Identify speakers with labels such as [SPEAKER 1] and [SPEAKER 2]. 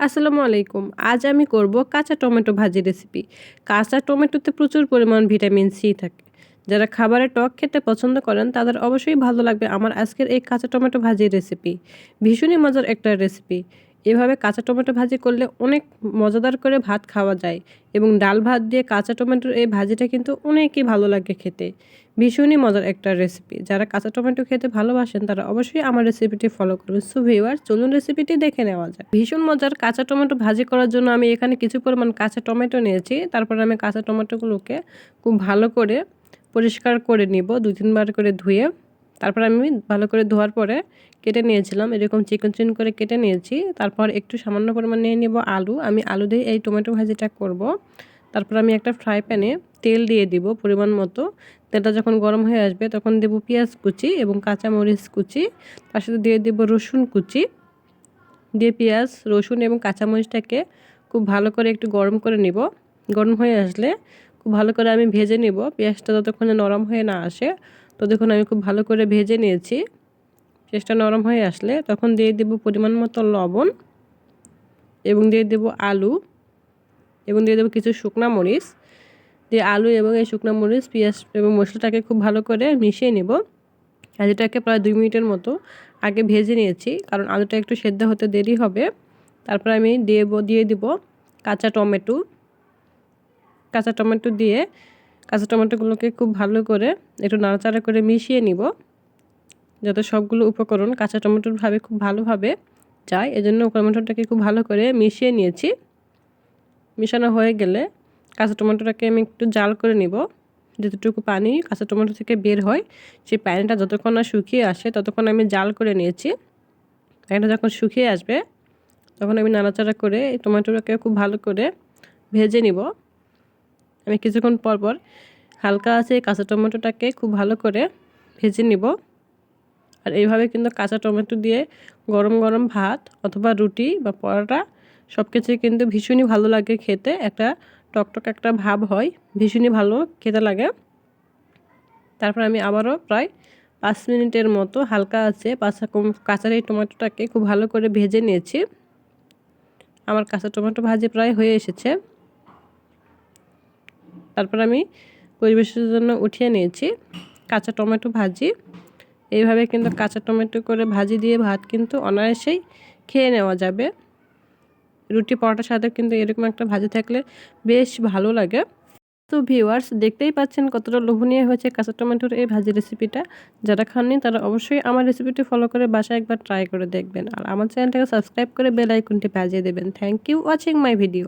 [SPEAKER 1] আসসালামু আলাইকুম। আজ আমি করব কাঁচা টমেটো ভাজি রেসিপি। কাঁচা টমেটোতে প্রচুর পরিমাণ ভিটামিন সি থাকে। যারা খাবারে টক খেতে পছন্দ করেন, তাদের অবশ্যই ভালো লাগবে আমার আজকের এই কাঁচা টমেটো ভাজির রেসিপি। ভীষণই মজার একটা রেসিপি। এভাবে কাঁচা টমেটো ভাজি করলে অনেক মজাদার করে ভাত খাওয়া যায় এবং ডাল ভাত দিয়ে কাঁচা টমেটোর এই ভাজিটা কিন্তু অনেকই ভালো লাগে খেতে। ভীষণই মজার একটা রেসিপি যারা কাঁচা টমেটো খেতে ভালোবাসেন, তারা অবশ্যই আমার রেসিপিটি ফলো করবেন। সো ভিউয়ার চলুন রেসিপিটি দেখে নেওয়া যায় ভীষণ মজার কাঁচা টমেটো ভাজি করার জন্য আমি এখানে কিছু পরিমাণ কাঁচা টমেটো নিয়েছি। তারপর আমি কাঁচা টমেটোগুলোকে খুব ভালো করে পরিষ্কার করে নিব দু তিনবার করে ধুয়ে। তারপর আমি ভালো করে ধোয়ার পরে কেটে নিয়েছিলাম, এরকম চিকন চিকন করে কেটে নিয়েছি। তারপর একটু সামান্য পরিমাণ নিয়ে নেব আলু। আমি আলু দিয়ে এই টমেটো ভাজিটা করব। তারপর আমি একটা ফ্রাই প্যানে তেল দিয়ে দিব পরিমাণ মতো। তেলটা যখন গরম হয়ে আসবে তখন দেব পেঁয়াজ কুচি এবং কাঁচা মরিচ কুচি। তার সাথে দিয়ে দেব রসুন কুচি। দিয়ে পেঁয়াজ, রসুন এবং কাঁচামরিচটাকে খুব ভালো করে একটু গরম করে নিব। গরম হয়ে আসলে খুব ভালো করে আমি ভেজে নিব। পেঁয়াজটা যতক্ষণে নরম হয়ে না আসে তো দেখুন, আমি খুব ভালো করে ভেজে নিয়েছি। পেঁয়াজটা নরম হয়ে আসলে তখন দিয়ে দেব পরিমাণ মতো লবণ এবং দিয়ে দেব আলু এবং দিয়ে দেবো কিছু শুকনা মরিচ। দিয়ে আলু এবং এই শুকনো মরিচ, পেঁয়াজ এবং মশলাটাকে খুব ভালো করে মিশিয়ে নেব। আর এটাকে প্রায় দুই মিনিটের মতো আগে ভেজে নিয়েছি, কারণ আলুটা একটু সেদ্ধ হতে দেরি হবে। তারপর আমি দিয়ে দিয়ে দিব কাঁচা টমেটো। কাঁচা টমেটো দিয়ে কাঁচা টমেটোগুলোকে খুব ভালো করে একটু নাড়াচাড়া করে মিশিয়ে নিব, যাতে সবগুলো উপকরণ কাঁচা টমেটোর ভাবে খুব ভালোভাবে যায়। এজন্য টমেটোটাকে খুব ভালো করে মিশিয়ে নিয়েছি। মিশানো হয়ে গেলে কাঁচা টমেটোটাকে আমি একটু জাল করে নিব। যতটুকু পানি কাঁচা টমেটো থেকে বের হয়, সেই পানিটা যতক্ষণ না শুকিয়ে আসে ততক্ষণ আমি জাল করে নিয়েছি। পানিটা যখন শুকিয়ে আসবে, তখন আমি নাড়াচাড়া করে এই টমেটোটাকে খুব ভালো করে ভেজে নিব। আমি কিছুক্ষণ পর পর হালকা আছে কাঁচা টমেটোটাকে খুব ভালো করে ভেজে নিব। আর এইভাবে কিন্তু কাঁচা টমেটো দিয়ে গরম গরম ভাত অথবা রুটি বা পরোটা সব কিছুই কিন্তু ভীষণই ভালো লাগে খেতে। একটা টকটক একটা ভাব হয়, ভীষণই ভালো খেতে লাগে। তারপর আমি আবারও প্রায় পাঁচ মিনিটের মতো হালকা আছে পাঁচা কাঁচার এই টমেটোটাকে খুব ভালো করে ভেজে নিয়েছি। আমার কাঁচা টমেটো ভাজি প্রায় হয়ে এসেছে। তারপর আমি পরিবেশের জন্য উঠিয়ে নিয়েছি কাঁচা টমেটো ভাজি। এইভাবে কিন্তু কাঁচা টমেটো করে ভাজি দিয়ে ভাত কিন্তু অনায়াসেই খেয়ে নেওয়া যাবে। রুটি পরোটার সাথে কিন্তু এরকম একটা ভাজি থাকলে বেশ ভালো লাগে। তো ভিউয়ার্স দেখতেই পাচ্ছেন কতটা লোভনীয় হয়েছে কাঁচা টমেটোর এই ভাজি রেসিপিটা যারা খাননি, তারা অবশ্যই আমার রেসিপিটি ফলো করে বাসায় একবার ট্রাই করে দেখবেন। আর আমার চ্যানেলটাকে সাবস্ক্রাইব করে বেল আইকনটি বাজিয়ে দেবেন। Thank you watching my video